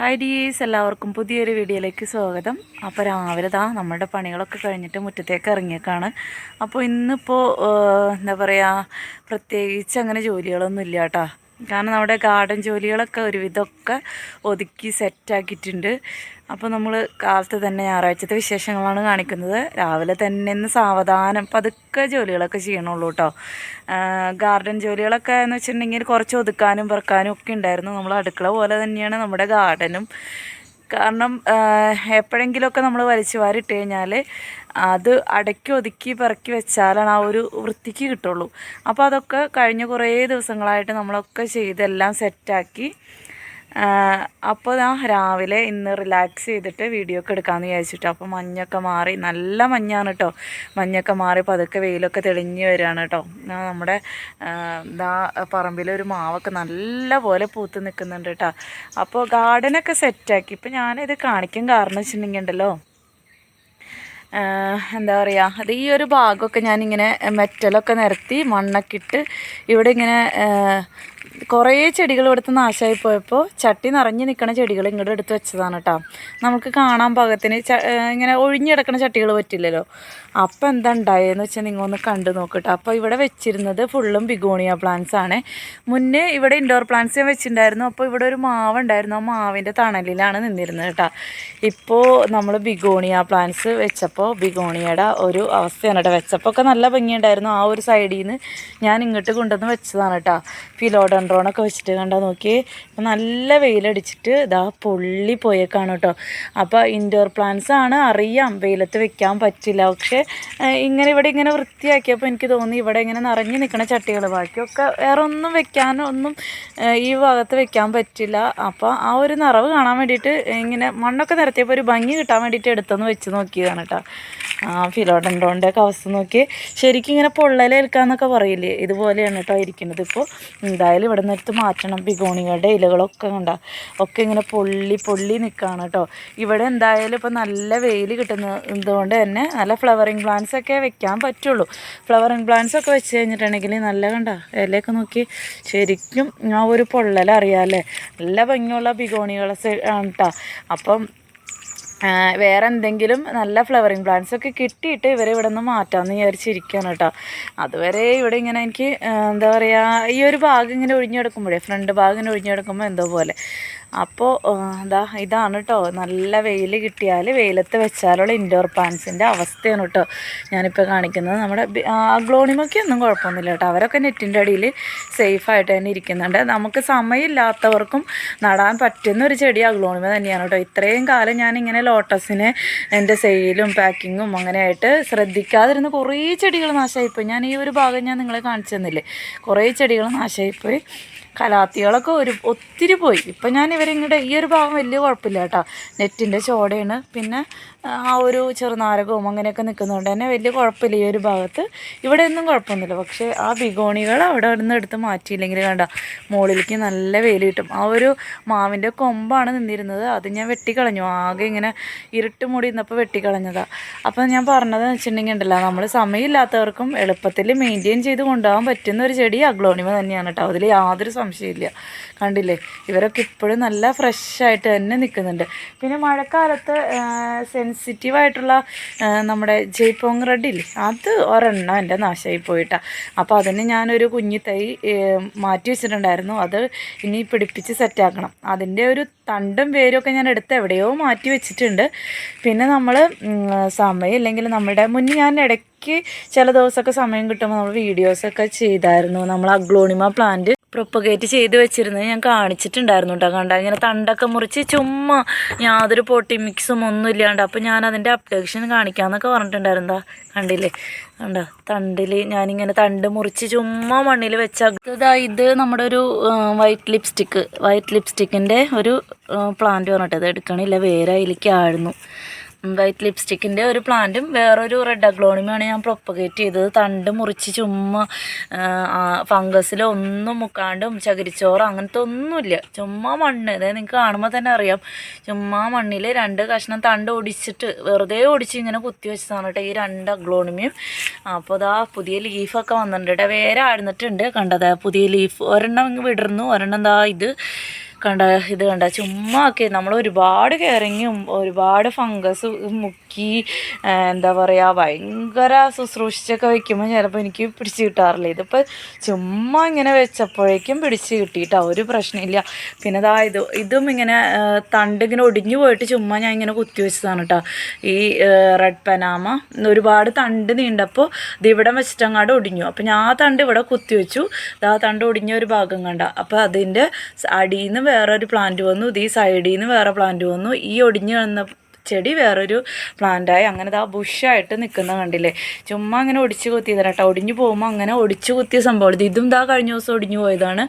Hi ഡീസ് എല്ലാവർക്കും പുതിയൊരു വീഡിയോയിലേക്ക് സ്വാഗതം. അപ്പോൾ രാവിലെ താ നമ്മുടെ പണികളൊക്കെ കഴിഞ്ഞിട്ട് മുറ്റത്തേക്ക് ഇറങ്ങിയേക്കാണ്. അപ്പോൾ ഇന്നിപ്പോൾ എന്താ പറയുക പ്രത്യേകിച്ച് അങ്ങനെ ജോലികളൊന്നും ഇല്ല കേട്ടോ. കാരണം നമ്മുടെ ഗാർഡൻ ജോലികളൊക്കെ ഒരുവിധമൊക്കെ ഒതുക്കി സെറ്റാക്കിയിട്ടുണ്ട്. അപ്പോൾ നമ്മൾ കാലത്ത് തന്നെ ഞായറാഴ്ചത്തെ വിശേഷങ്ങളാണ് കാണിക്കുന്നത്. രാവിലെ തന്നെ ഇന്ന് സാവധാനം പതുക്കെ ജോലികളൊക്കെ ചെയ്യണുള്ളൂ കേട്ടോ. ഗാർഡൻ ജോലികളൊക്കെ എന്ന് വെച്ചിട്ടുണ്ടെങ്കിൽ കുറച്ച് ഒതുക്കാനും പറക്കാനും ഒക്കെ ഉണ്ടായിരുന്നു. നമ്മൾ അടുക്കള പോലെ തന്നെയാണ് നമ്മുടെ ഗാർഡനും. കാരണം എപ്പോഴെങ്കിലുമൊക്കെ നമ്മൾ വലിച്ചു വാരിട്ട് കഴിഞ്ഞാൽ അത് അടക്കി ഒതുക്കി പെറുക്കി വെച്ചാലാണ് ആ ഒരു വൃത്തിക്ക് കിട്ടുള്ളൂ. അപ്പോൾ അതൊക്കെ കഴിഞ്ഞ കുറേ ദിവസങ്ങളായിട്ട് നമ്മളൊക്കെ ചെയ്തെല്ലാം സെറ്റാക്കി അപ്പോൾ ഞാൻ രാവിലെ ഇന്ന് റിലാക്സ് ചെയ്തിട്ട് വീഡിയോ ഒക്കെ എടുക്കാമെന്ന് വിചാരിച്ചിട്ട്. അപ്പോൾ മഞ്ഞൊക്കെ മാറി നല്ല മഞ്ഞാണ് കേട്ടോ മഞ്ഞൊക്കെ മാറി പതുക്കെ വെയിലൊക്കെ തെളിഞ്ഞ് വരികയാണ് കേട്ടോ നമ്മുടെ ഇതാ പറമ്പിലൊരു മാവൊക്കെ നല്ല പോലെ പൂത്ത് നിൽക്കുന്നുണ്ട് കേട്ടോ അപ്പോൾ ഗാർഡനൊക്കെ സെറ്റാക്കി ഇപ്പോൾ ഞാനിത് കാണിക്കാൻ കാരണം വെച്ചിട്ടുണ്ടെങ്കിൽ ഉണ്ടല്ലോ എന്താ പറയുക അത് ഈ ഒരു ഭാഗമൊക്കെ ഞാനിങ്ങനെ മെറ്റലൊക്കെ നിരത്തി മണ്ണൊക്കെ ഇട്ട് ഇവിടെ ഇങ്ങനെ കുറേ ചെടികൾ ഇവിടുത്തെ നാശമായി പോയപ്പോൾ ചട്ടി നിറഞ്ഞു നിൽക്കുന്ന ചെടികൾ ഇങ്ങോട്ട് എടുത്ത് വെച്ചതാണ് കേട്ടോ നമുക്ക് കാണാൻ പാകത്തിന് ഇങ്ങനെ ഒഴിഞ്ഞിടക്കുന്ന ചട്ടികൾ പറ്റില്ലല്ലോ. അപ്പോൾ എന്താ ഉണ്ടായതെന്ന് വെച്ചാൽ നിങ്ങൾ ഒന്ന് കണ്ടു നോക്കട്ടെ അപ്പോൾ ഇവിടെ വെച്ചിരുന്നത് ഫുള്ളും ബിഗോണിയ പ്ലാന്റ്സ് ആണ്. മുന്നേ ഇവിടെ ഇൻഡോർ പ്ലാന്റ്സ് ഞാൻ വെച്ചിട്ടുണ്ടായിരുന്നു അപ്പോൾ ഇവിടെ ഒരു മാവ് ഉണ്ടായിരുന്നു ആ മാവിന്റെ തണലിലാണ് നിന്നിരുന്നത് കേട്ടോ ഇപ്പോൾ നമ്മൾ ബിഗോണിയ പ്ലാന്റ്സ് വെച്ചപ്പോൾ ബിഗോണിയയുടെ ഒരു അവസ്ഥയാണ് കേട്ടോ വെച്ചപ്പോൾ ഒക്കെ നല്ല ഭംഗിയുണ്ടായിരുന്നു. ആ ഒരു സൈഡിൽ നിന്ന് ഞാൻ ഇങ്ങോട്ട് കൊണ്ടുവന്ന് വെച്ചതാണ് കേട്ടോ ഫിലോഡൻഡ്രോണൊക്കെ വെച്ചിട്ട് കണ്ടാൽ നോക്കി നല്ല വെയിലടിച്ചിട്ട് ഇതാ പൊള്ളി പോയേക്കാണ് കേട്ടോ അപ്പോൾ ഇൻഡോർ പ്ലാന്റ്സ് ആണ് അറിയാം. വെയിലത്ത് വെക്കാൻ പറ്റില്ല. പക്ഷേ ഇങ്ങനെ ഇവിടെ ഇങ്ങനെ വൃത്തിയാക്കിയപ്പോൾ എനിക്ക് തോന്നി ഇവിടെ ഇങ്ങനെ നിറഞ്ഞു നിൽക്കുന്ന ചട്ടികൾ ബാക്കിയൊക്കെ വേറെ ഒന്നും വെക്കാനോ ഒന്നും ഈ ഭാഗത്ത് വെക്കാൻ പറ്റില്ല. അപ്പോൾ ആ ഒരു നിറവ് കാണാൻ വേണ്ടിയിട്ട് ഇങ്ങനെ മണ്ണൊക്കെ നിരത്തിയപ്പോൾ ഒരു ഭംഗി കിട്ടാൻ വേണ്ടിയിട്ട് എടുത്തൊന്ന് വെച്ച് നോക്കിയതാണ് കേട്ടോ ആ ഫിലോഡൻഡോന്റെ ഒക്കെ അവസ്ഥ നോക്കി. ശരിക്കും ഇങ്ങനെ പൊള്ളലേൽക്കാന്നൊക്കെ പറയില്ലേ? ഇതുപോലെയാണ് കേട്ടോ ഇരിക്കുന്നത് ഇപ്പോൾ എന്തായാലും ഇവിടെ നിന്നെടുത്ത് മാറ്റണം. ബിഗോണികളുടെ ഇലകളൊക്കെ കണ്ട. ഒക്കെ ഇങ്ങനെ പൊള്ളി പൊള്ളി നിൽക്കുകയാണ് കേട്ടോ ഇവിടെ എന്തായാലും ഇപ്പോൾ നല്ല വെയിൽ കിട്ടുന്നതുകൊണ്ട് തന്നെ നല്ല ഫ്ലവറിങ് പ്ലാന്റ്സ് ഒക്കെ വെക്കാൻ പറ്റുള്ളൂ. ഫ്ലവറിങ് പ്ലാന്റ്സ് ഒക്കെ വെച്ച് കഴിഞ്ഞിട്ടുണ്ടെങ്കിൽ നല്ല കണ്ട ഇലയൊക്കെ നോക്കി ശരിക്കും ആ ഒരു പൊള്ളൽ അറിയാമല്ലേ നല്ല ഭംഗിയുള്ള ബിഗോണികളെ ആണ് കേട്ടോ അപ്പം വേറെ എന്തെങ്കിലും നല്ല ഫ്ലവറിങ് പ്ലാന്റ്സ് ഒക്കെ കിട്ടിയിട്ട് ഇവരെ ഇവിടെ നിന്ന് മാറ്റാമെന്ന് വിചാരിച്ചിരിക്കുകയാണ് കേട്ടോ അതുവരെ ഇവിടെ ഇങ്ങനെ എനിക്ക് എന്താ പറയുക ഈ ഒരു ഭാഗം ഇങ്ങനെ ഒഴിഞ്ഞെടുക്കുമ്പോഴേ ഫ്രണ്ട് ഭാഗം ഇങ്ങനെ ഒഴിഞ്ഞെടുക്കുമ്പോൾ എന്തോ പോലെ. അപ്പോൾ എന്താ ഇതാണ് കേട്ടോ നല്ല വെയിൽ കിട്ടിയാൽ വെയിലത്ത് വെച്ചാലുള്ള ഇൻഡോർ പ്ലാന്റ്സിന്റെ അവസ്ഥയാണ് കേട്ടോ ഞാനിപ്പോൾ കാണിക്കുന്നത്. നമ്മുടെ ഗ്ലോണിമൊക്കെ ഒന്നും കുഴപ്പമൊന്നുമില്ല കേട്ടോ അവരൊക്കെ നെറ്റിന്റെ അടിയിൽ സേഫായിട്ട് തന്നെ ഇരിക്കുന്നുണ്ട്. നമുക്ക് സമയമില്ലാത്തവർക്കും നടാൻ പറ്റുന്ന ഒരു ചെടി അഗ്ലോണിമ തന്നെയാണ് കേട്ടോ ഇത്രയും കാലം ഞാനിങ്ങനെ ലോട്ടസിനെ എന്റെ സെയിലും പാക്കിങ്ങും അങ്ങനെയായിട്ട് ശ്രദ്ധിക്കാതിരുന്ന കുറേ ചെടികൾ നാശമായിപ്പോയി ഞാൻ ഈ ഒരു ഭാഗം ഞാൻ നിങ്ങളെ കാണിച്ചു തന്നില്ലേ? കുറേ ചെടികൾ നാശമായിപ്പോയി കലാത്തികളൊക്കെ ഒരു ഒത്തിരി പോയി. ഇപ്പം ഞാൻ ഇവരിങ്ങോട്ട് ഈ ഒരു ഭാഗം വലിയ കുഴപ്പമില്ല കേട്ടോ. നെറ്റിന്റെ ചോടയാണ്. പിന്നെ ആ ഒരു ചെറുനാരകവും അങ്ങനെയൊക്കെ നിൽക്കുന്നതുകൊണ്ട് തന്നെ വലിയ കുഴപ്പമില്ല ഈ ഒരു ഭാഗത്ത്. ഇവിടെ ഒന്നും കുഴപ്പമൊന്നുമില്ല. പക്ഷേ ആ ബിഗോണികൾ അവിടെ നിന്ന് എടുത്ത് മാറ്റിയില്ലെങ്കിൽ കണ്ട മുകളിലേക്ക് നല്ല വെയിൽ കിട്ടും. ആ ഒരു മാവിന്റെ കൊമ്പാണ് നിന്നിരുന്നത്. അത് ഞാൻ വെട്ടിക്കളഞ്ഞു. ആകെ ഇങ്ങനെ ഇരുട്ട് മൂടി ഇന്നപ്പോൾ വെട്ടിക്കളഞ്ഞതാണ് അപ്പം ഞാൻ പറഞ്ഞത് വെച്ചിട്ടുണ്ടെങ്കിൽ ഉണ്ടല്ലോ നമ്മൾ സമയമില്ലാത്തവർക്കും എളുപ്പത്തിൽ മെയിന്റെയിൻ ചെയ്ത് കൊണ്ടുപോകാൻ പറ്റുന്ന ഒരു ചെടി അഗ്ലോണിമ തന്നെയാണ് കേട്ടോ. അതിൽ യാതൊരു സംശയമില്ല. കണ്ടില്ലേ? ഇവരൊക്കെ ഇപ്പോഴും നല്ല ഫ്രഷായിട്ട് തന്നെ നിൽക്കുന്നുണ്ട്. പിന്നെ മഴക്കാലത്ത് സെൻസിറ്റീവായിട്ടുള്ള നമ്മുടെ ജയ്പോങ് റെഡില്ലേ അത് ഒരെണ്ണം എന്റെ നാശമായി പോയിട്ടാണ് അപ്പോൾ അതിന് ഞാനൊരു കുഞ്ഞി തൈ മാറ്റി വെച്ചിട്ടുണ്ടായിരുന്നു. അത് ഇനി പിടിപ്പിച്ച് സെറ്റാക്കണം അതിന്റെ ഒരു തണ്ടും വേരൊക്കെ ഞാൻ എടുത്ത് എവിടെയോ മാറ്റി വെച്ചിട്ടുണ്ട്. പിന്നെ നമ്മൾ സമയമില്ലെങ്കിൽ നമ്മുടെ മുന്നേ ഞാൻ ഇടയ്ക്ക് ചില ദിവസമൊക്കെ സമയം കിട്ടുമ്പോൾ നമ്മൾ വീഡിയോസൊക്കെ ചെയ്തായിരുന്നു. നമ്മൾ അഗ്ലോണിമ പ്ലാന്റ് പ്രൊപ്പഗേറ്റ് ചെയ്ത് വെച്ചിരുന്നത് ഞാൻ കാണിച്ചിട്ടുണ്ടായിരുന്നു കേട്ടോ കണ്ട? ഇങ്ങനെ തണ്ടൊക്കെ മുറിച്ച് ചുമ്മാ യാതൊരു പൊട്ടി മിക്സും ഒന്നും ഇല്ലാണ്ട്. അപ്പോൾ ഞാൻ അതിന്റെ അപ്ഡേഷൻ കാണിക്കാമെന്നൊക്കെ പറഞ്ഞിട്ടുണ്ടായിരുന്നതാ കണ്ടില്ലേ? കണ്ട? തണ്ടിൽ ഞാനിങ്ങനെ തണ്ട് മുറിച്ച് ചുമ്മാ മണ്ണിൽ വെച്ചതാ ഇത് നമ്മുടെ ഒരു വൈറ്റ് ലിപ്സ്റ്റിക്ക് വൈറ്റ് ലിപ്സ്റ്റിക്കിന്റെ ഒരു പ്ലാന്റ് പറഞ്ഞിട്ട് അത് എടുക്കണില്ല. വേറെ അതിലേക്ക് ആയിരുന്നു വൈറ്റ് ലിപ്സ്റ്റിക്കിന്റെ ഒരു പ്ലാന്റും വേറൊരു റെഡ് അഗ്ലോണിയുമാണ് ഞാൻ പ്രൊപ്പഗേറ്റ് ചെയ്തത്. തണ്ട് മുറിച്ച് ചുമ്മാ ഫംഗസിൽ ഒന്നും മുക്കാണ്ടും ചകിരിച്ചോറും അങ്ങനത്തെ ഒന്നുമില്ല. ചുമ്മാ മണ്ണ്. അതായത് നിങ്ങൾക്ക് കാണുമ്പോൾ തന്നെ അറിയാം. ചുമ്മാ മണ്ണിൽ രണ്ട് കഷ്ണം തണ്ട് ഒടിച്ചിട്ട് വെറുതെ ഒടിച്ച് ഇങ്ങനെ കുത്തി വെച്ചതാണ് കേട്ടോ ഈ രണ്ട് അഗ്ലോണിമിയും അപ്പോൾ അതാ പുതിയ ലീഫൊക്കെ വന്നിട്ടുണ്ട് വേറെ ആടുന്നിട്ടുണ്ട് കണ്ടത് പുതിയ ലീഫ് ഒരെണ്ണം വിടർന്നു. ഒരെണ്ണം എന്താ ഇത്. കണ്ട ഇത് കണ്ട. ചുമ്മാ ഒക്കെ നമ്മൾ ഒരുപാട് കെയറിങ്ങും ഒരുപാട് ഫംഗസ് മുക്കി എന്താ പറയുക ഭയങ്കര ശുശ്രൂഷിച്ചൊക്കെ വെക്കുമ്പോൾ ചിലപ്പോൾ എനിക്ക് പിടിച്ച് കിട്ടാറില്ല. ഇതിപ്പോൾ ചുമ്മാ ഇങ്ങനെ വെച്ചപ്പോഴേക്കും പിടിച്ച് കിട്ടിയിട്ടാ ഒരു പ്രശ്നമില്ല. പിന്നെ ഇതാ ഇത് ഇതും ഇങ്ങനെ തണ്ട് ഇങ്ങനെ ഒടിഞ്ഞു പോയിട്ട് ചുമ്മാ ഞാൻ ഇങ്ങനെ കുത്തി വെച്ചതാണ് കേട്ടോ ഈ റെഡ് പനാമ. ഒരുപാട് തണ്ട് നീണ്ടപ്പോൾ ഇത് ഇവിടെ വെച്ചിട്ടങ്ങാട് ഒടിഞ്ഞു. അപ്പോൾ ഞാൻ ആ തണ്ട് ഇവിടെ കുത്തി വെച്ചു. ഇത് ആ തണ്ട് ഒടിഞ്ഞ ഒരു ഭാഗം കണ്ട. അപ്പോൾ അതിന്റെ അടിയിൽ നിന്ന് വേറൊരു പ്ലാന്റ് വന്നു. ഇത് ഈ സൈഡിൽ നിന്ന് വേറെ പ്ലാന്റ് വന്നു. ഈ ഒടിഞ്ഞു വന്ന ചെടി വേറൊരു പ്ലാന്റായി അങ്ങനെ ആ ബുഷായിട്ട് നിൽക്കുന്ന കണ്ടില്ലേ? ചുമ്മാ അങ്ങനെ ഒടിച്ച് കുത്തിയതാണ് കേട്ടോ. ഒടിഞ്ഞു പോകുമ്പോൾ അങ്ങനെ ഒടിച്ച് കുത്തിയ സംഭവം ഇതും. ഇതാ കഴിഞ്ഞ ദിവസം ഒടിഞ്ഞു പോയതാണ്.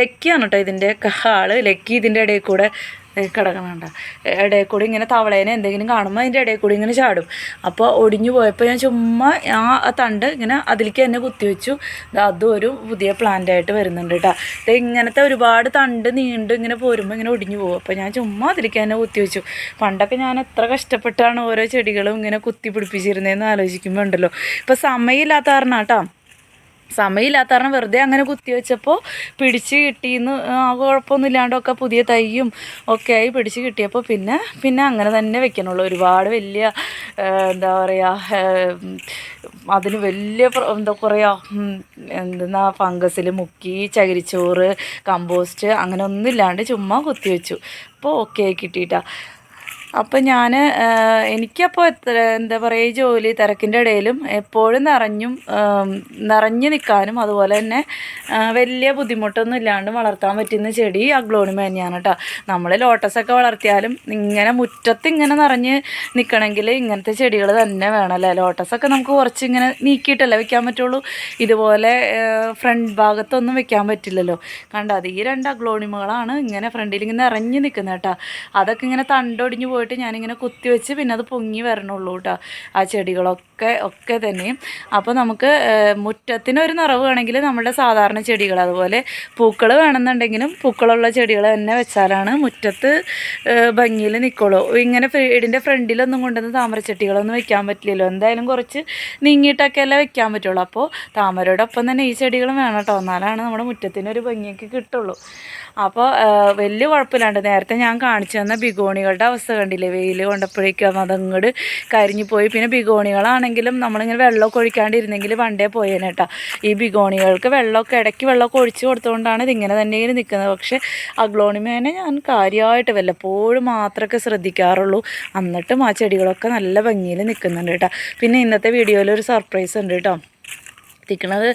ലക്കിയാണ് കേട്ടോ ഇതിന്റെ ആൾ. ലക്കി ഇതിന്റെ ഇടയിൽ കൂടെ കിടക്കണണ്ട. ഇടയിൽ കൂടി ഇങ്ങനെ തവളേനെ എന്തെങ്കിലും കാണുമ്പോൾ അതിന്റെ ഇടയിൽ കൂടി ഇങ്ങനെ ചാടും. അപ്പോൾ ഒടിഞ്ഞു പോയപ്പോൾ ഞാൻ ചുമ്മാ ആ തണ്ട് ഇങ്ങനെ അതിലേക്ക് തന്നെ കുത്തിവെച്ചു അതും ഒരു പുതിയ പ്ലാന്റായിട്ട് വരുന്നുണ്ട് കേട്ടോ ഇങ്ങനത്തെ ഒരുപാട് തണ്ട് നീണ്ട് ഇങ്ങനെ പോരുമ്പോൾ ഇങ്ങനെ ഒടിഞ്ഞു പോകും. അപ്പോൾ ഞാൻ ചുമ്മാ അതിലേക്ക് തന്നെ കുത്തിവെച്ചു പണ്ടൊക്കെ ഞാൻ എത്ര കഷ്ടപ്പെട്ടാണ് ഓരോ ചെടികളും ഇങ്ങനെ കുത്തി പിടിപ്പിച്ചിരുന്നതെന്ന് ആലോചിക്കുമ്പോൾ ഉണ്ടല്ലോ. ഇപ്പോൾ സമയമില്ലാത്ത കാരണം കേട്ടോ സമയമില്ലാത്ത കാരണം വെറുതെ അങ്ങനെ കുത്തി വെച്ചപ്പോൾ പിടിച്ച് കിട്ടിയെന്ന് കുഴപ്പമൊന്നും ഇല്ലാണ്ടൊക്കെ പുതിയ തൈയും ഒക്കെ ആയി പിടിച്ച് കിട്ടിയപ്പോൾ പിന്നെ പിന്നെ അങ്ങനെ തന്നെ വെക്കണുള്ളൂ ഒരുപാട് വലിയ എന്താ പറയുക അതിന് വലിയ എന്താ പറയുക എന്തെന്നാ ഫംഗസിൽ മുക്കി ചകിരിച്ചോറ് കമ്പോസ്റ്റ് അങ്ങനെ ഒന്നും ഇല്ലാണ്ട് ചുമ്മാ കുത്തി വെച്ചു. അപ്പോൾ ഓക്കെ ആയി കിട്ടിയിട്ടാ. അപ്പം ഞാൻ എനിക്കപ്പോൾ എത്ര എന്താ പറയുക ജോലി തിരക്കിന്റെ ഇടയിലും എപ്പോഴും നിറഞ്ഞും നിറഞ്ഞു നിൽക്കാനും അതുപോലെ തന്നെ വലിയ ബുദ്ധിമുട്ടൊന്നും ഇല്ലാണ്ട് വളർത്താൻ പറ്റുന്ന ചെടി അഗ്ലോണിമ തന്നെയാണ് കേട്ടോ നമ്മൾ ലോട്ടസൊക്കെ വളർത്തിയാലും ഇങ്ങനെ മുറ്റത്ത് ഇങ്ങനെ നിറഞ്ഞ് നിൽക്കണമെങ്കിൽ ഇങ്ങനത്തെ ചെടികൾ തന്നെ വേണമല്ലേ ലോട്ടസൊക്കെ നമുക്ക് കുറച്ച് ഇങ്ങനെ നീക്കിയിട്ടല്ലേ വെക്കാൻ പറ്റുള്ളൂ? ഇതുപോലെ ഫ്രണ്ട് ഭാഗത്തൊന്നും വെക്കാൻ പറ്റില്ലല്ലോ. കണ്ടോ? അത് ഈ രണ്ട് അഗ്ലോണിമകളാണ് ഇങ്ങനെ ഫ്രണ്ടിൽ ഇങ്ങനെ നിറഞ്ഞു നിൽക്കുന്നത് കേട്ടോ അതൊക്കെ ഇങ്ങനെ തണ്ടൊടിഞ്ഞു പോയിട്ട് ഞാനിങ്ങനെ കുത്തി വെച്ച് പിന്നെ അത് പൊങ്ങി വരണുള്ളൂ കേട്ടോ ആ ചെടികളൊക്കെ ഒക്കെ തന്നെയും അപ്പോൾ നമുക്ക് മുറ്റത്തിനൊരു നിറവ് വേണമെങ്കിൽ നമ്മുടെ സാധാരണ ചെടികൾ അതുപോലെ പൂക്കൾ വേണമെന്നുണ്ടെങ്കിലും പൂക്കളുള്ള ചെടികൾ തന്നെ വെച്ചാലാണ് മുറ്റത്ത് ഭംഗിയിൽ നിൽക്കുള്ളൂ ഇങ്ങനെ വീടിന്റെ ഫ്രണ്ടിലൊന്നും കൊണ്ടുവന്ന് താമരച്ചട്ടികളൊന്നും വെക്കാൻ പറ്റില്ലല്ലോ. എന്തായാലും കുറച്ച് നീങ്ങിയിട്ടൊക്കെ അല്ലേ വെക്കാൻ പറ്റുള്ളൂ. അപ്പോൾ താമരയോടൊപ്പം തന്നെ ഈ ചെടികളും വേണം കേട്ടോ. എന്നാലാണ് നമ്മുടെ മുറ്റത്തിനൊരു ഭംഗിയൊക്കെ കിട്ടുള്ളൂ. അപ്പോൾ വലിയ കുഴപ്പമില്ലാണ്ട് നേരത്തെ ഞാൻ കാണിച്ചു തന്ന ബിഗോണികളുടെ അവസ്ഥ കണ്ടില്ലേ? വെയിൽ കൊണ്ടപ്പോഴേക്കും അതങ്ങോട്ട് കരിഞ്ഞു പോയി. പിന്നെ ബിഗോണികളാണെങ്കിലും നമ്മളിങ്ങനെ വെള്ളമൊക്കെ ഒഴിക്കാണ്ടിരുന്നെങ്കിൽ പണ്ടേ പോയേനെ കേട്ടോ ഈ ബിഗോണികൾക്ക് വെള്ളമൊക്കെ ഇടയ്ക്ക് വെള്ളമൊക്കെ ഒഴിച്ച് കൊടുത്തുകൊണ്ടാണ് ഇതിങ്ങനെ തന്നെ നിൽക്കുന്നത്. പക്ഷേ അഗ്ലോണിമേനെ ഞാൻ കാര്യമായിട്ട് വല്ലപ്പോഴും മാത്രമൊക്കെ ശ്രദ്ധിക്കാറുള്ളൂ. എന്നിട്ടും ആ ചെടികളൊക്കെ നല്ല ഭംഗിയിൽ നിൽക്കുന്നുണ്ട് കേട്ടോ പിന്നെ ഇന്നത്തെ വീഡിയോയിൽ ഒരു സർപ്രൈസ് ഉണ്ട് കേട്ടോ എത്തിക്കണത്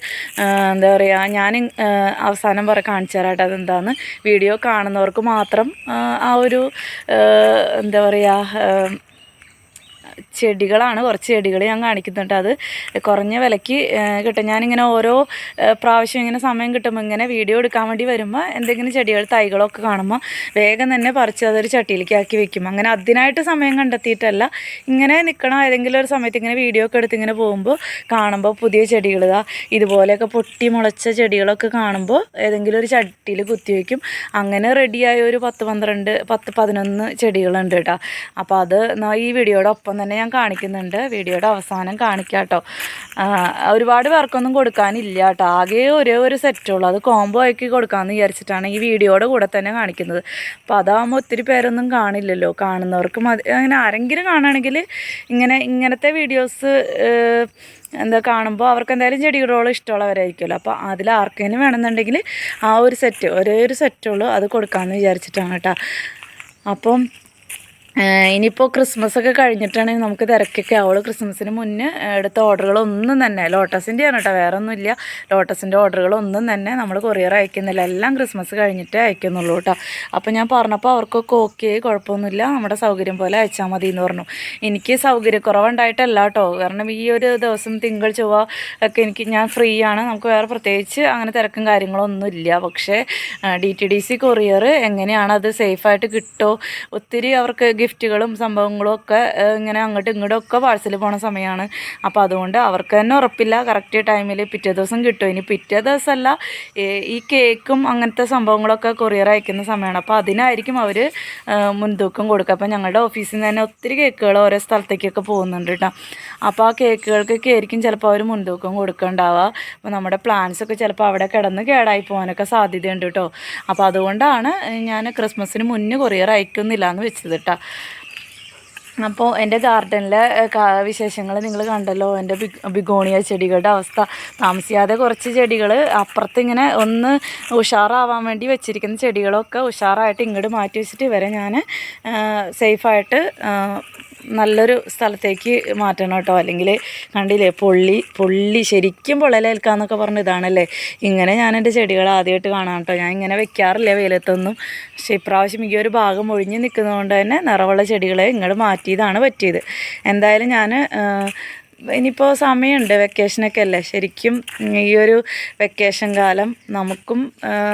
എന്താ പറയുക ഞാൻ അവസാനം പറ കാണിച്ചു തരാം കേട്ടോ അതെന്താന്ന്. വീഡിയോ കാണുന്നവർക്ക് മാത്രം ആ, ഒരു എന്താ പറയുക ചെടികളാണ്. കുറച്ച് ചെടികൾ ഞാൻ കാണിക്കുന്നുണ്ട്. അത് കുറഞ്ഞ വിലയ്ക്ക് കിട്ടും. ഞാനിങ്ങനെ ഓരോ പ്രാവശ്യം ഇങ്ങനെ സമയം കിട്ടുമ്പോൾ ഇങ്ങനെ വീഡിയോ എടുക്കാൻ വേണ്ടി വരുമ്പോൾ എന്തെങ്കിലും ചെടികൾ തൈകളൊക്കെ കാണുമ്പോൾ വേഗം തന്നെ പറിച്ച് അതൊരു ചട്ടിയിലേക്ക് ആക്കി വെക്കും. അങ്ങനെ അതിനായിട്ട് സമയം കണ്ടെത്തിയിട്ടല്ല. ഇങ്ങനെ നിൽക്കണം ഏതെങ്കിലും ഒരു സമയത്ത് ഇങ്ങനെ വീഡിയോ ഒക്കെ എടുത്ത് ഇങ്ങനെ പോകുമ്പോൾ കാണുമ്പോൾ പുതിയ ചെടികൾ ഇതാ ഇതുപോലെയൊക്കെ പൊട്ടി മുളച്ച ചെടികളൊക്കെ കാണുമ്പോൾ ഏതെങ്കിലും ഒരു ചട്ടിയിൽ കുത്തി വയ്ക്കും അങ്ങനെ റെഡിയായ ഒരു പത്ത് പന്ത്രണ്ട് പത്ത് പതിനൊന്ന് ചെടികളുണ്ട് കേട്ടോ. അപ്പോൾ അത് ഈ വീഡിയോയുടെ ഒപ്പം തന്നെ ഞാൻ കാണിക്കുന്നുണ്ട്. വീഡിയോയുടെ അവസാനം കാണിക്കാം കേട്ടോ ഒരുപാട് പേർക്കൊന്നും കൊടുക്കാനില്ല കേട്ടോ. ആകെ ഒരേ ഒരു സെറ്റുള്ളൂ. അത് കോംബോ ആക്കി കൊടുക്കാമെന്ന് വിചാരിച്ചിട്ടാണ് ഈ വീഡിയോയുടെ കൂടെ തന്നെ കാണിക്കുന്നത്. അപ്പോൾ അതാകുമ്പോൾ ഒത്തിരി പേരൊന്നും കാണില്ലല്ലോ. കാണുന്നവർക്ക് മതി. അങ്ങനെ ആരെങ്കിലും കാണുകയാണെങ്കിൽ ഇങ്ങനെ ഇങ്ങനത്തെ വീഡിയോസ് എന്താ കാണുമ്പോൾ അവർക്ക് എന്തായാലും ചെടികളോളം ഇഷ്ടമുള്ളവരായിരിക്കുമല്ലോ. അപ്പോൾ അതിൽ ആർക്കെങ്കിലും വേണമെന്നുണ്ടെങ്കിൽ ആ ഒരു സെറ്റ് ഒരേ ഒരു സെറ്റുള്ളൂ അത് കൊടുക്കാമെന്ന് വിചാരിച്ചിട്ടാണ് കേട്ടോ. അപ്പം ഇനിയിപ്പോൾ ക്രിസ്മസ് ഒക്കെ കഴിഞ്ഞിട്ടാണെങ്കിൽ നമുക്ക് തിരക്കൊക്കെ ആവുള്ളൂ ക്രിസ്മസിന് മുന്നേ എടുത്ത ഓർഡറുകളൊന്നും തന്നെ ലോട്ടസിന്റെ ആണ് കേട്ടോ വേറെ ഒന്നുമില്ല ലോട്ടസിന്റെ ഓർഡറുകളൊന്നും തന്നെ നമ്മൾ കൊറിയർ അയക്കുന്നില്ല. എല്ലാം ക്രിസ്മസ് കഴിഞ്ഞിട്ടേ അയക്കുന്നുള്ളൂ കേട്ടോ. അപ്പോൾ ഞാൻ പറഞ്ഞപ്പോൾ അവർക്കൊക്കെ ഓക്കെ കുഴപ്പമൊന്നുമില്ല. നമ്മുടെ സൗകര്യം പോലെ അയച്ചാൽ മതി എന്ന് പറഞ്ഞു. എനിക്ക് സൗകര്യക്കുറവുണ്ടായിട്ടല്ല കേട്ടോ. കാരണം ഈ ഒരു ദിവസം തിങ്കൾ ചൊവ്വ ഒക്കെ എനിക്ക് ഞാൻ ഫ്രീ ആണ്. നമുക്ക് വേറെ പ്രത്യേകിച്ച് അങ്ങനെ തിരക്കും കാര്യങ്ങളൊന്നും ഇല്ല പക്ഷേ D T D C courier എങ്ങനെയാണ് അത് സേഫായിട്ട് കിട്ടുമോ ഒത്തിരി അവർക്ക് ഗിഫ്റ്റുകളും സംഭവങ്ങളും ഒക്കെ ഇങ്ങനെ അങ്ങോട്ടും ഇങ്ങോട്ടും ഒക്കെ പാഴ്സൽ പോണ സമയമാണ് അപ്പോൾ അതുകൊണ്ട് അവർക്ക് തന്നെ ഉറപ്പില്ല. കറക്റ്റ് ടൈമിൽ പിറ്റേ ദിവസം കിട്ടും. ഇനി പിറ്റേ ദിവസമല്ല ഈ കേക്കും അങ്ങനത്തെ സംഭവങ്ങളൊക്കെ കൊറിയർ അയക്കുന്ന സമയമാണ് അപ്പോൾ അതിനായിരിക്കും അവർ മുൻതൂക്കം കൊടുക്കുക. അപ്പോൾ ഞങ്ങളുടെ ഓഫീസിൽ നിന്ന് തന്നെ ഒത്തിരി കേക്കുകൾ ഓരോ സ്ഥലത്തേക്കൊക്കെ പോകുന്നുണ്ട് കേട്ടോ അപ്പോൾ ആ കേക്കുകൾക്കൊക്കെ ആയിരിക്കും ചിലപ്പോൾ അവർ മുൻതൂക്കം കൊടുക്കണ്ടാവുക. അപ്പോൾ നമ്മുടെ പ്ലാൻസ് ഒക്കെ ചിലപ്പോൾ അവിടെ കിടന്ന് കേടായി പോകാനൊക്കെ സാധ്യതയുണ്ട് കേട്ടോ അപ്പോൾ അതുകൊണ്ടാണ് ഞാൻ ക്രിസ്മസിന് മുന്നേ കൊറിയർ അയക്കുന്നില്ല എന്ന് വെച്ചത് കേട്ടോ അപ്പോൾ എന്റെ ഗാർഡനിലെ വിശേഷങ്ങൾ നിങ്ങൾ കണ്ടല്ലോ. എന്റെ ബിഗോണിയ ചെടികളുടെ അവസ്ഥ. താമസിയാതെ കുറച്ച് ചെടികൾ അപ്പുറത്ത് ഇങ്ങനെ ഒന്ന് ഉഷാറാവാൻ വേണ്ടി വെച്ചിരിക്കുന്ന ചെടികളൊക്കെ ഉഷാറായിട്ട് ഇങ്ങോട്ട് മാറ്റി വെച്ചിട്ട് ഇവരെ ഞാൻ സേഫായിട്ട് നല്ലൊരു സ്ഥലത്തേക്ക് മാറ്റണം കേട്ടോ. അല്ലെങ്കിൽ കണ്ടില്ലേ പൊള്ളി പൊള്ളി ശരിക്കും പൊള്ളലേൽക്കാന്നൊക്കെ പറഞ്ഞ ഇതാണല്ലേ? ഇങ്ങനെ ഞാൻ എന്റെ ചെടികൾ ആദ്യമായിട്ട് കാണാം കേട്ടോ. ഞാൻ ഇങ്ങനെ വെക്കാറില്ല വെയിലത്തൊന്നും. പക്ഷേ ഇപ്രാവശ്യം ഈ ഒരു ഭാഗം ഒഴിഞ്ഞ് നിൽക്കുന്നതുകൊണ്ട് തന്നെ നിറവുള്ള ചെടികളെ ഇങ്ങോട്ട് മാറ്റിയതാണ് പറ്റിയത്. എന്തായാലും ഞാൻ ഇനിയിപ്പോൾ സമയമുണ്ട് വെക്കേഷനൊക്കെ അല്ലേ? ശരിക്കും ഈ ഒരു വെക്കേഷൻ കാലം നമുക്കും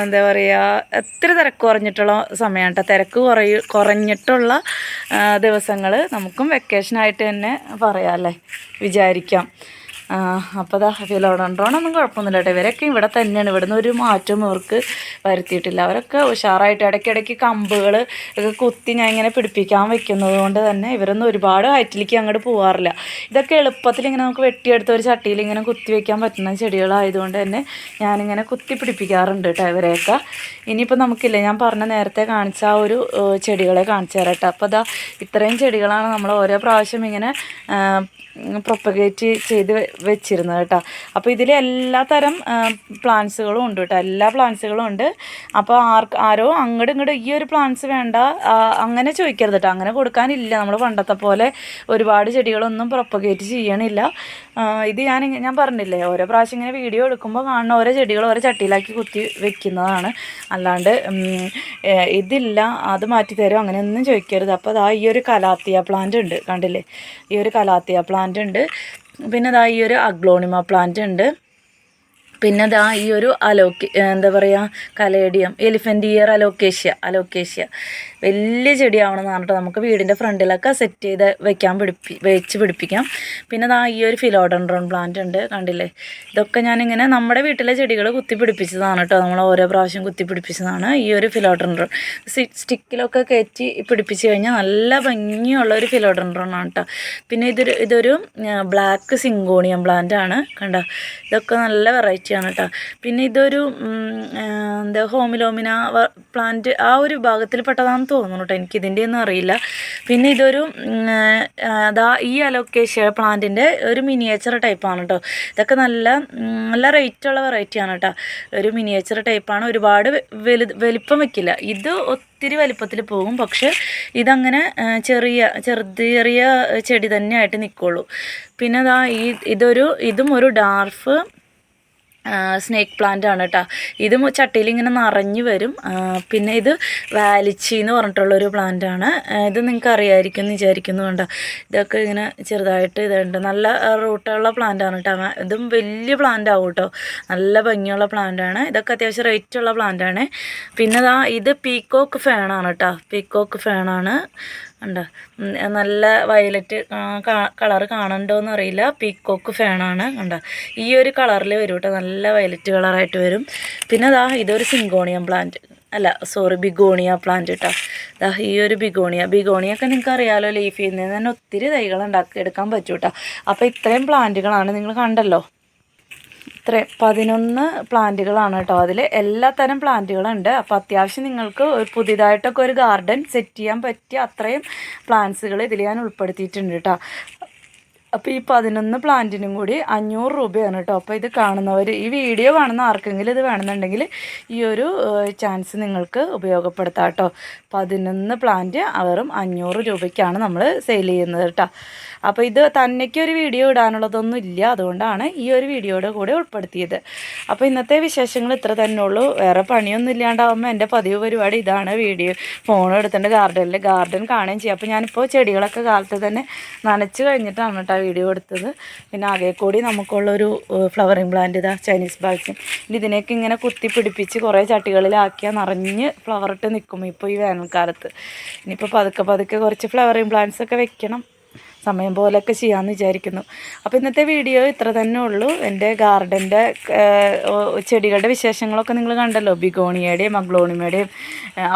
എന്താ പറയുക എത്ര തിരക്ക് കുറഞ്ഞിട്ടുള്ള സമയമാണ് കേട്ടോ തിരക്ക് കുറയ കുറഞ്ഞിട്ടുള്ള ദിവസങ്ങൾ നമുക്കും വെക്കേഷനായിട്ട് തന്നെ പറയാം അല്ലേ? വിചാരിക്കാം. അപ്പോൾ ദാ ഫിലോഡോണ്ടോണൊന്നും കുഴപ്പമൊന്നുമില്ല കേട്ടോ. ഇവരൊക്കെ ഇവിടെ തന്നെയാണ്. ഇവിടുന്ന് ഒരു മാറ്റവും ഇവർക്ക് വരുത്തിയിട്ടില്ല. അവരൊക്കെ ഉഷാറായിട്ട് ഇടയ്ക്കിടയ്ക്ക് കമ്പുകൾ ഒക്കെ കുത്തി ഞാൻ ഇങ്ങനെ പിടിപ്പിക്കാൻ വെക്കുന്നത് കൊണ്ട് തന്നെ ഇവരൊന്നും ഒരുപാട് ഹൈറ്റിലേക്ക് അങ്ങോട്ട് പോകാറില്ല ഇതൊക്കെ എളുപ്പത്തിൽ ഇങ്ങനെ നമുക്ക് വെട്ടിയെടുത്ത ഒരു ചട്ടിയിൽ ഇങ്ങനെ കുത്തി വെക്കാൻ പറ്റുന്ന ചെടികളായതുകൊണ്ട് തന്നെ ഞാനിങ്ങനെ കുത്തി പിടിപ്പിക്കാറുണ്ട് കേട്ടോ ഇവരെയൊക്കെ. ഇനിയിപ്പോൾ നമുക്കില്ല ഞാൻ പറഞ്ഞ നേരത്തെ കാണിച്ച ആ ഒരു ചെടികളെ കാണിച്ചു തരാം കേട്ടോ. അപ്പോൾ അതാ ഇത്രയും ചെടികളാണ് നമ്മൾ ഓരോ പ്രാവശ്യം ഇങ്ങനെ പ്രൊപ്പഗേറ്റ് ചെയ്ത് വെച്ചിരുന്നത് കേട്ടോ. അപ്പോൾ ഇതിൽ എല്ലാ തരം പ്ലാന്റ്സുകളും ഉണ്ട് കേട്ടോ. എല്ലാ പ്ലാന്റ്സുകളും ഉണ്ട്. അപ്പോൾ ആർക്ക് ആരോ അങ്ങോട്ടും ഇങ്ങോട്ടും ഈ ഒരു പ്ലാന്റ്സ് വേണ്ട അങ്ങനെ ചോദിക്കരുത് കേട്ടോ. അങ്ങനെ കൊടുക്കാനില്ല. നമ്മൾ പണ്ടത്തെ പോലെ ഒരുപാട് ചെടികളൊന്നും പ്രൊപ്പഗേറ്റ് ചെയ്യണില്ല. ഇത് ഞാൻ ഞാൻ പറഞ്ഞില്ലേ ഓരോ പ്രാവശ്യം ഇങ്ങനെ വീഡിയോ എടുക്കുമ്പോൾ കാണുന്ന ഓരോ ചെടികൾ ഓരോ ചട്ടിയിലാക്കി കുത്തി വെക്കുന്നതാണ്. അല്ലാണ്ട് ഇതില്ല. അത് മാറ്റി തരും. അങ്ങനെയൊന്നും ചോദിക്കരുത്. അപ്പോൾ അതാ ഈ ഒരു കലാത്തിയ പ്ലാന്റ് ഉണ്ട്. കണ്ടില്ലേ? ഈ ഒരു കലാത്തിയ പ്ലാന്റ് ഉണ്ട്. പിന്നെ ഈ ഒരു അഗ്ലോണിമ പ്ലാന്റ് ഉണ്ട്. പിന്നെ ദാ ഈ ഒരു അലോക്കി എന്താ പറയുക caladium elephant ear alocasia alocasia. വലിയ ചെടിയാവണമെന്ന് പറഞ്ഞിട്ട് നമുക്ക് വീടിന്റെ ഫ്രണ്ടിലൊക്കെ സെറ്റ് ചെയ്ത് വെക്കാൻ പിടിപ്പി വെച്ച് പിടിപ്പിക്കാം. പിന്നെ ദാ ഈ ഒരു ഫിലോഡൻഡ്രോൺ പ്ലാന്റ് ഉണ്ട് കണ്ടില്ലേ? ഇതൊക്കെ ഞാനിങ്ങനെ നമ്മുടെ വീട്ടിലെ ചെടികൾ കുത്തി പിടിപ്പിച്ചതാണ് കേട്ടോ. നമ്മൾ ഓരോ പ്രാവശ്യം കുത്തി പിടിപ്പിച്ചതാണ് ഈ ഒരു ഫിലോഡൻഡ്രോൺ. സ്റ്റിക്കിലൊക്കെ കയറ്റി പിടിപ്പിച്ച് കഴിഞ്ഞാൽ നല്ല ഭംഗിയുള്ള ഒരു ഫിലോഡൻഡ്രോൺ ആണ് കേട്ടോ. പിന്നെ ഇതൊരു ഇതൊരു ബ്ലാക്ക് സിങ്കോണിയം പ്ലാന്റ് ആണ് കണ്ടോ? ഇതൊക്കെ നല്ല വെറൈറ്റി ആണ് കേട്ടോ പിന്നെ ഇതൊരു എന്താ ഹോമിലോമിന പ്ലാന്റ് ആ ഒരു ഭാഗത്തിൽ പെട്ടതാണെന്ന് തോന്നുന്നു കേട്ടോ എനിക്ക് ഇതിന്റെ ഒന്നും അറിയില്ല. പിന്നെ ഇതൊരു അതാ ഈ അലോക്കേഷ്യ പ്ലാന്റിന്റെ ഒരു മിനിയേച്ചർ ടൈപ്പാണ് കേട്ടോ ഇതൊക്കെ നല്ല നല്ല റേറ്റുള്ള വെറൈറ്റി ആണ് കേട്ടോ ഒരു മിനിയേച്ചർ ടൈപ്പാണ്. ഒരുപാട് വലു വലിപ്പം വെക്കില്ല. ഇത് ഒത്തിരി വലിപ്പത്തിൽ പോകും. പക്ഷെ ഇതങ്ങനെ ചെറിയ ചെറുതേറിയ ചെടി തന്നെയായിട്ട് നിൽക്കുള്ളൂ പിന്നെ ദാ ഈ ഇതൊരു ഇതും ഒരു ഡാർഫ് സ്നേക്ക് പ്ലാന്റ് ആണ് കേട്ടോ ഇത് ചട്ടിയിൽ ഇങ്ങനെ നിറഞ്ഞു വരും. പിന്നെ ഇത് വാലിച്ചി എന്ന് പറഞ്ഞിട്ടുള്ളൊരു പ്ലാന്റ് ആണ്. ഇത് നിങ്ങൾക്ക് അറിയാമായിരിക്കും എന്ന് വിചാരിക്കുന്നു കണ്ടോ. ഇതൊക്കെ ഇങ്ങനെ ചെറുതായിട്ട് ഇതുണ്ട്. നല്ല റൂട്ടുള്ള പ്ലാന്റ് ആണ് കേട്ടോ ഇതും വലിയ പ്ലാന്റ് ആവും കേട്ടോ നല്ല ഭംഗിയുള്ള പ്ലാന്റ് ആണ്. ഇതൊക്കെ അത്യാവശ്യം റേറ്റ് ഉള്ള പ്ലാന്റ് ആണ്. പിന്നെ ഇത് പീക്കോക്ക് ഫാനാണ് കേട്ടോ പീക്കോക്ക് ഫാനാണ് ഉണ്ടോ. നല്ല വയലറ്റ് കളർ കാണണ്ടോന്ന് അറിയില്ല. പീക്കോക്ക് ഫാനാണ് കണ്ടോ? ഈ ഒരു കളറിൽ വരും കേട്ടോ നല്ല വയലറ്റ് കളറായിട്ട് വരും. പിന്നെ അതാ ഇതൊരു സിങ്കോണിയം പ്ലാന്റ് അല്ല സോറി ബിഗോണിയ പ്ലാന്റ് കേട്ടോ ദാ ഈ ഒരു ബിഗോണിയ ബിഗോണിയ ഒക്കെ നിങ്ങൾക്ക് അറിയാമല്ലോ ലീഫിൽ നിന്ന് തന്നെ ഒത്തിരി തൈകൾ ഉണ്ടാക്കി എടുക്കാൻ പറ്റും കേട്ടോ അപ്പോൾ ഇത്രയും പ്ലാന്റുകളാണ് നിങ്ങൾ കണ്ടല്ലോ. ഇത്ര പതിനൊന്ന് പ്ലാന്റുകളാണ് കേട്ടോ. അതിൽ എല്ലാ തരം പ്ലാന്റുകളുണ്ട്. അപ്പോൾ അത്യാവശ്യം നിങ്ങൾക്ക് ഒരു പുതിയതായിട്ടൊക്കെ ഒരു ഗാർഡൻ സെറ്റ് ചെയ്യാൻ പറ്റിയ അത്രയും പ്ലാന്റ്സുകൾ ഇതിൽ ഞാൻ ഉൾപ്പെടുത്തിയിട്ടുണ്ട് കേട്ടോ. അപ്പോൾ ഈ പതിനൊന്ന് പ്ലാന്റിനും കൂടി അഞ്ഞൂറ് രൂപയാണ് കേട്ടോ. അപ്പോൾ ഇത് കാണുന്നവർ ഈ വീഡിയോ കാണുന്ന ആർക്കെങ്കിലും ഇത് വേണമെന്നുണ്ടെങ്കിൽ ഈ ഒരു ചാൻസ് നിങ്ങൾക്ക് ഉപയോഗപ്പെടുത്താം കേട്ടോ. പതിനൊന്ന് പ്ലാന്റ് വെറും അഞ്ഞൂറ് രൂപയ്ക്കാണ് നമ്മൾ സെയിൽ ചെയ്യുന്നത് കേട്ടോ. അപ്പോൾ ഇത് തന്നെക്ക് ഒരു വീഡിയോ ഇടാനുള്ളതൊന്നും ഇല്ല. അതുകൊണ്ടാണ് ഈ ഒരു വീഡിയോയുടെ കൂടെ ഉൾപ്പെടുത്തിയത്. അപ്പോൾ ഇന്നത്തെ വിശേഷങ്ങൾ ഇത്ര തന്നെ ഉള്ളൂ. വേറെ പണിയൊന്നും ഇല്ലാണ്ടാവുമ്പോൾ എന്റെ പതിവ് പരിപാടി ഇതാണ് വീഡിയോ. ഫോൺ എടുത്തിട്ട് ഗാർഡനിൽ ഗാർഡൻ കാണുകയും ചെയ്യും. അപ്പോൾ ഞാനിപ്പോൾ ചെടികളൊക്കെ കാലത്ത് തന്നെ നനച്ച് കഴിഞ്ഞിട്ടാണ് കേട്ടോ വീഡിയോ എടുത്തത്. പിന്നെ ആകെ കൂടി നമുക്കുള്ളൊരു ഫ്ലവറിങ് പ്ലാന്റ് ഇതാ ചൈനീസ് ബാൽസ്യം ഇനി ഇതിനേക്ക് ഇങ്ങനെ കുത്തി പിടിപ്പിച്ച് കുറേ ചട്ടികളിലാക്കിയാൽ നിറഞ്ഞ് ഫ്ലവർ ഇട്ട് നിൽക്കും ഇപ്പോൾ ഈ വേനൽക്കാലത്ത്. ഇനിയിപ്പോൾ പതുക്കെ പതുക്കെ കുറച്ച് ഫ്ലവറിങ് പ്ലാന്റ്സ് ഒക്കെ വെക്കണം. സമയം പോലെയൊക്കെ ചെയ്യാമെന്ന് വിചാരിക്കുന്നു. അപ്പോൾ ഇന്നത്തെ വീഡിയോ ഇത്ര തന്നെ ഉള്ളൂ. എന്റെ ഗാർഡന്റെ ചെടികളുടെ വിശേഷങ്ങളൊക്കെ നിങ്ങൾ കണ്ടല്ലോ. ബിഗോണിയയുടെയും അഗ്ലോണിമയുടെയും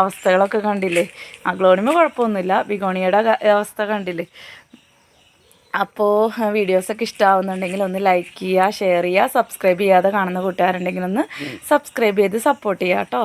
അവസ്ഥകളൊക്കെ കണ്ടില്ലേ? അഗ്ലോണിമ കുഴപ്പമൊന്നുമില്ല. ബിഗോണിയയുടെ അവസ്ഥ കണ്ടില്ലേ? അപ്പോൾ വീഡിയോസൊക്കെ ഇഷ്ടമാവുന്നുണ്ടെങ്കിൽ ഒന്ന് ലൈക്ക് ചെയ്യുക ഷെയർ ചെയ്യുക സബ്സ്ക്രൈബ് ചെയ്യാതെ കാണുന്ന കൂട്ടുകാരുണ്ടെങ്കിൽ ഒന്ന് സബ്സ്ക്രൈബ് ചെയ്ത് സപ്പോർട്ട് ചെയ്യുക കേട്ടോ.